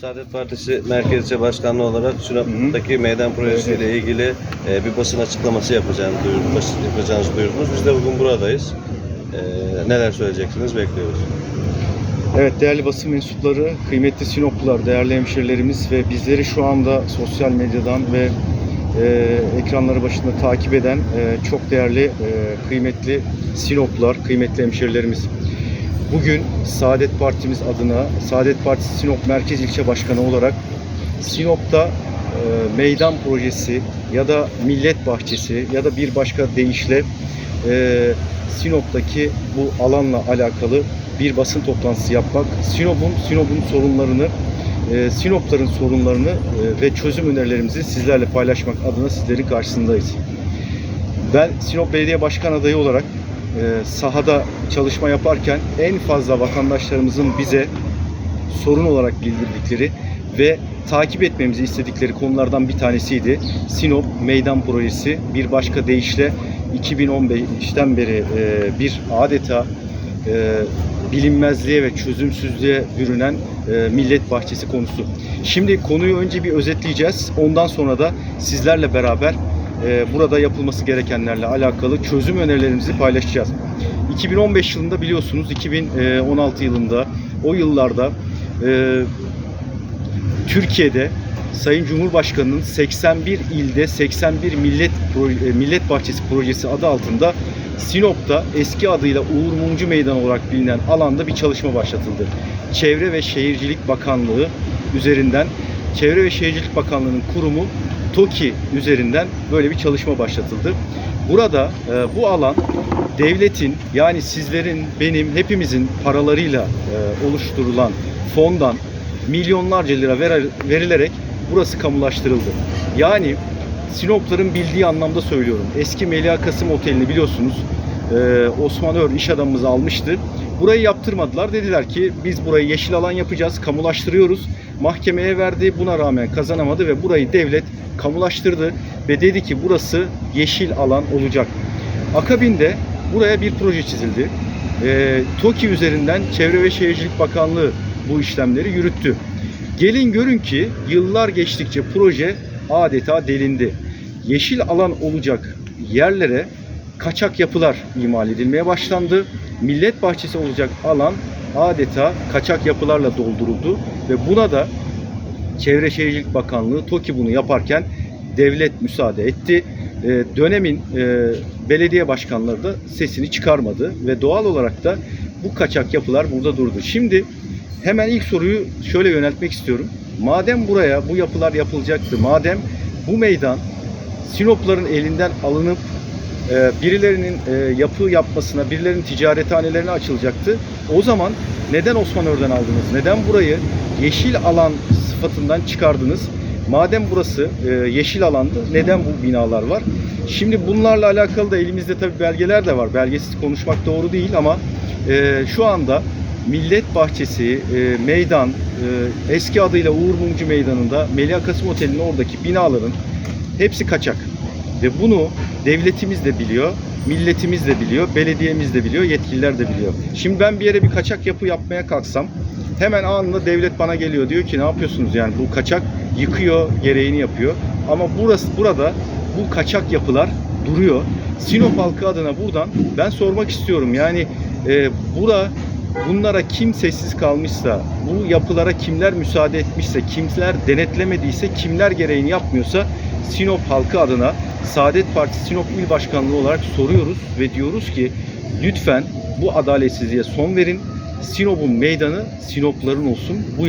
Saadet Partisi Merkez İlçe Başkanlığı olarak Sinop'taki meydan projesiyle ilgili e, bir basın açıklaması yapacağını basın yapacağınızı duyurdunuz. Biz de bugün buradayız. E, neler söyleyeceksiniz bekliyoruz. Evet değerli basın mensupları, kıymetli Sinoplular, değerli hemşerilerimiz ve bizleri şu anda sosyal medyadan ve e, ekranları başında takip eden e, çok değerli, e, kıymetli Sinoplular, kıymetli hemşerilerimiz. Bugün Saadet Partimiz adına Saadet Partisi Sinop Merkez İlçe Başkanı olarak Sinop'ta e, meydan projesi ya da millet bahçesi ya da bir başka deyişle e, Sinop'taki bu alanla alakalı bir basın toplantısı yapmak, Sinop'un Sinop'un sorunlarını, e, Sinopların sorunlarını e, ve çözüm önerilerimizi sizlerle paylaşmak adına sizlerin karşısındayız. Ben Sinop Belediye Başkan adayı olarak e, sahada çalışma yaparken en fazla vatandaşlarımızın bize sorun olarak bildirdikleri ve takip etmemizi istedikleri konulardan bir tanesiydi. Sinop Meydan Projesi bir başka deyişle 2015'ten beri e, bir adeta e, bilinmezliğe ve çözümsüzlüğe bürünen e, millet bahçesi konusu. Şimdi konuyu önce bir özetleyeceğiz. Ondan sonra da sizlerle beraber burada yapılması gerekenlerle alakalı çözüm önerilerimizi paylaşacağız. 2015 yılında biliyorsunuz 2016 yılında o yıllarda e, Türkiye'de Sayın Cumhurbaşkanı'nın 81 ilde 81 millet e, millet bahçesi projesi adı altında Sinop'ta eski adıyla Uğur Mumcu Meydanı olarak bilinen alanda bir çalışma başlatıldı. Çevre ve Şehircilik Bakanlığı üzerinden Çevre ve Şehircilik Bakanlığı'nın kurumu TOKİ üzerinden böyle bir çalışma başlatıldı. Burada e, bu alan devletin yani sizlerin, benim, hepimizin paralarıyla e, oluşturulan fondan milyonlarca lira ver- verilerek burası kamulaştırıldı. Yani Sinopların bildiği anlamda söylüyorum. Eski Melia Kasım Oteli'ni biliyorsunuz e, Osman Ör iş adamımız almıştı. Burayı yaptırmadılar. Dediler ki biz burayı yeşil alan yapacağız, kamulaştırıyoruz. Mahkemeye verdi. Buna rağmen kazanamadı ve burayı devlet kamulaştırdı ve dedi ki burası yeşil alan olacak. Akabinde buraya bir proje çizildi. E, TOKİ üzerinden Çevre ve Şehircilik Bakanlığı bu işlemleri yürüttü. Gelin görün ki yıllar geçtikçe proje adeta delindi. Yeşil alan olacak yerlere kaçak yapılar imal edilmeye başlandı. Millet bahçesi olacak alan adeta kaçak yapılarla dolduruldu ve buna da Çevre Şehircilik Bakanlığı TOKİ bunu yaparken devlet müsaade etti. Ee, dönemin e, belediye başkanları da sesini çıkarmadı ve doğal olarak da bu kaçak yapılar burada durdu. Şimdi hemen ilk soruyu şöyle yöneltmek istiyorum. Madem buraya bu yapılar yapılacaktı, madem bu meydan Sinopların elinden alınıp e, birilerinin e, yapı yapmasına, birilerinin ticarethanelerine açılacaktı. O zaman neden Osman Ör'den aldınız? Neden burayı yeşil alan sıfatından çıkardınız? Madem burası e, yeşil alandı, neden bu binalar var? Şimdi bunlarla alakalı da elimizde tabii belgeler de var. Belgesiz konuşmak doğru değil ama e, şu anda Millet Bahçesi, meydan, eski adıyla Uğur Mumcu Meydanı'nda Melia Kasım Oteli'nin oradaki binaların hepsi kaçak. Ve bunu devletimiz de biliyor, milletimiz de biliyor, belediyemiz de biliyor, yetkililer de biliyor. Şimdi ben bir yere bir kaçak yapı yapmaya kalksam hemen anında devlet bana geliyor diyor ki ne yapıyorsunuz yani bu kaçak yıkıyor, gereğini yapıyor. Ama burası burada bu kaçak yapılar duruyor. Sinop halkı adına buradan ben sormak istiyorum. Yani e, bura bunlara kim sessiz kalmışsa, bu yapılara kimler müsaade etmişse, kimler denetlemediyse, kimler gereğini yapmıyorsa Sinop halkı adına Saadet Partisi Sinop İl Başkanlığı olarak soruyoruz ve diyoruz ki lütfen bu adaletsizliğe son verin. Sinop'un meydanı Sinopların olsun. Bu